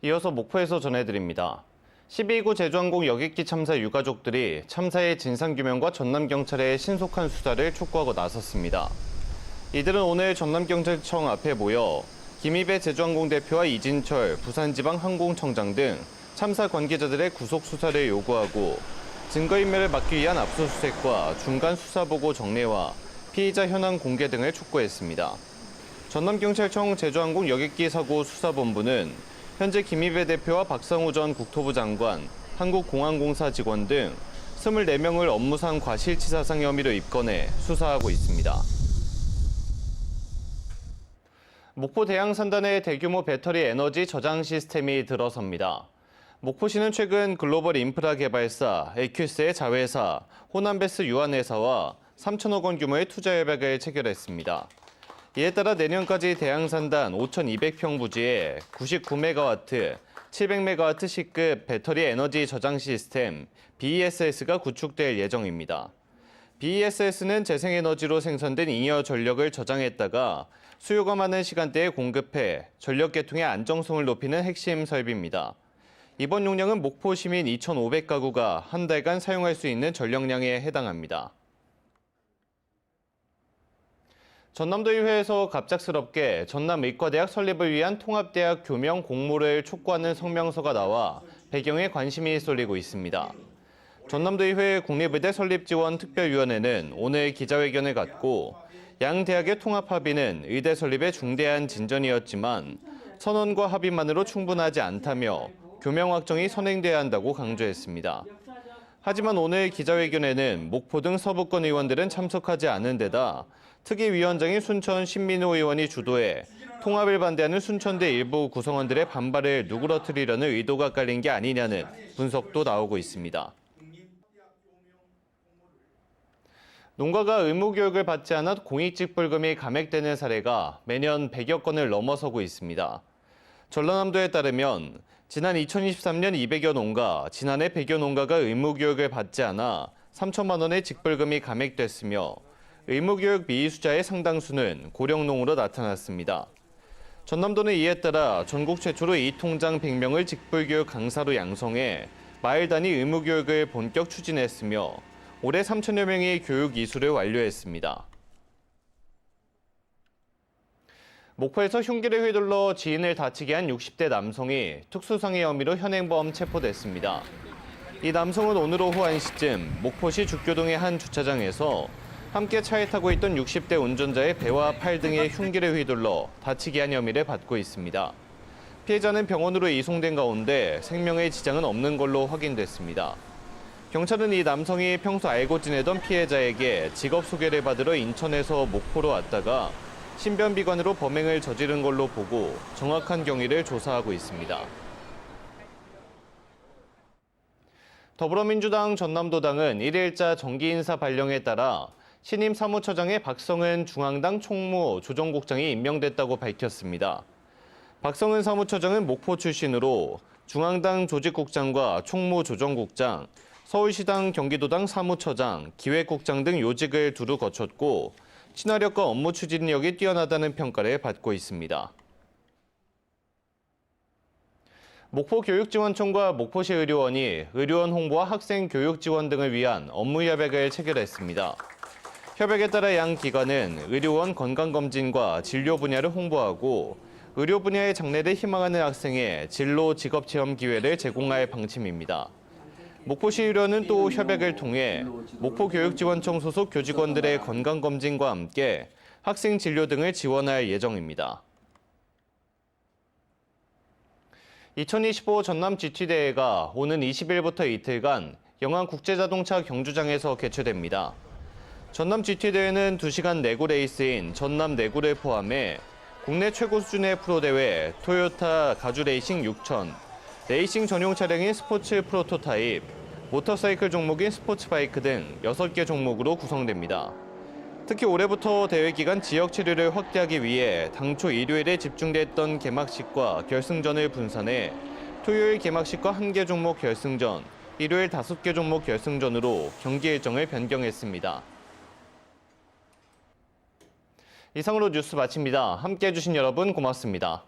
이어서 목포에서 전해드립니다. 12구 제주항공 여객기 참사 유가족들이 참사의 진상규명과 전남경찰의 신속한 수사를 촉구하고 나섰습니다. 이들은 오늘 전남경찰청 앞에 모여 김희배 제주항공 대표와 이진철 부산지방항공청장 등 참사 관계자들의 구속 수사를 요구하고 증거인멸을 막기 위한 압수수색과 중간 수사보고 정례와 피의자 현황 공개 등을 촉구했습니다. 전남경찰청 제주항공 여객기 사고 수사본부는 현재 김희배 대표와 박상우 전 국토부 장관, 한국공항공사 직원 등 24명을 업무상 과실치사상 혐의로 입건해 수사하고 있습니다. 목포 대양산단의 대규모 배터리 에너지 저장 시스템이 들어섭니다. 목포시는 최근 글로벌 인프라 개발사 에큐스의 자회사 호남베스 유한회사와 3천억 원 규모의 투자 협약을 체결했습니다. 이에 따라 내년까지 대양산단 5,200평 부지에 99메가와트, 700메가와트 시급 배터리 에너지 저장 시스템 BESS가 구축될 예정입니다. BESS는 재생에너지로 생산된 잉여 전력을 저장했다가 수요가 많은 시간대에 공급해 전력 계통의 안정성을 높이는 핵심 설비입니다. 이번 용량은 목포 시민 2,500가구가 한 달간 사용할 수 있는 전력량에 해당합니다. 전남도의회에서 갑작스럽게 전남의과대학 설립을 위한 통합대학 교명 공모를 촉구하는 성명서가 나와 배경에 관심이 쏠리고 있습니다. 전남도의회 국립의대 설립지원 특별위원회는 오늘 기자회견을 갖고 양 대학의 통합 합의는 의대 설립의 중대한 진전이었지만 선언과 합의만으로 충분하지 않다며 교명 확정이 선행돼야 한다고 강조했습니다. 하지만 오늘 기자회견에는 목포 등 서부권 의원들은 참석하지 않은 데다 특위위원장인 순천 신민호 의원이 주도해 통합을 반대하는 순천대 일부 구성원들의 반발을 누그러뜨리려는 의도가 깔린 게 아니냐는 분석도 나오고 있습니다. 농가가 의무교육을 받지 않아 공익직불금이 감액되는 사례가 매년 100여 건을 넘어서고 있습니다. 전라남도에 따르면 지난 2023년 200여 농가, 지난해 100여 농가가 의무교육을 받지 않아 3천만 원의 직불금이 감액됐으며 의무교육 미수자의 상당수는 고령농으로 나타났습니다. 전남도는 이에 따라 전국 최초로 이 통장 100명을 직불교육 강사로 양성해 마일 단위 의무교육을 본격 추진했으며 올해 3천여 명이 교육 이수를 완료했습니다. 목포에서 흉기를 휘둘러 지인을 다치게 한 60대 남성이 특수상해 혐의로 현행범 체포됐습니다. 이 남성은 오늘 오후 1시쯤 목포시 죽교동의 한 주차장에서 함께 차에 타고 있던 60대 운전자의 배와 팔 등에 흉기를 휘둘러 다치게 한 혐의를 받고 있습니다. 피해자는 병원으로 이송된 가운데 생명의 지장은 없는 걸로 확인됐습니다. 경찰은 이 남성이 평소 알고 지내던 피해자에게 직업 소개를 받으러 인천에서 목포로 왔다가 신변비관으로 범행을 저지른 걸로 보고 정확한 경위를 조사하고 있습니다. 더불어민주당 전남도당은 1일자 정기인사 발령에 따라 신임 사무처장의 박성은 중앙당 총무 조정국장이 임명됐다고 밝혔습니다. 박성은 사무처장은 목포 출신으로 중앙당 조직국장과 총무 조정국장, 서울시당 경기도당 사무처장, 기획국장 등 요직을 두루 거쳤고 친화력과 업무 추진력이 뛰어나다는 평가를 받고 있습니다. 목포교육지원청과 목포시 의료원이 의료원 홍보와 학생 교육 지원 등을 위한 업무 협약을 체결했습니다. 협약에 따라 양 기관은 의료원 건강검진과 진료 분야를 홍보하고 의료 분야의 장래를 희망하는 학생의 진로 직업 체험 기회를 제공할 방침입니다. 목포시 의료는 또 협약을 통해 목포교육지원청 소속 교직원들의 건강검진과 함께 학생 진료 등을 지원할 예정입니다. 2025 전남 GT대회가 오는 20일부터 이틀간 영암 국제자동차 경주장에서 개최됩니다. 전남 GT대회는 2시간 내구 레이스인 전남 내구를 포함해 국내 최고 수준의 프로대회 토요타 가주레이싱 6000, 레이싱 전용 차량인 스포츠 프로토타입, 모터사이클 종목인 스포츠바이크 등 6개 종목으로 구성됩니다. 특히 올해부터 대회 기간 지역 체류를 확대하기 위해 당초 일요일에 집중됐던 개막식과 결승전을 분산해 토요일 개막식과 1개 종목 결승전, 일요일 5개 종목 결승전으로 경기 일정을 변경했습니다. 이상으로 뉴스 마칩니다. 함께 해주신 여러분 고맙습니다.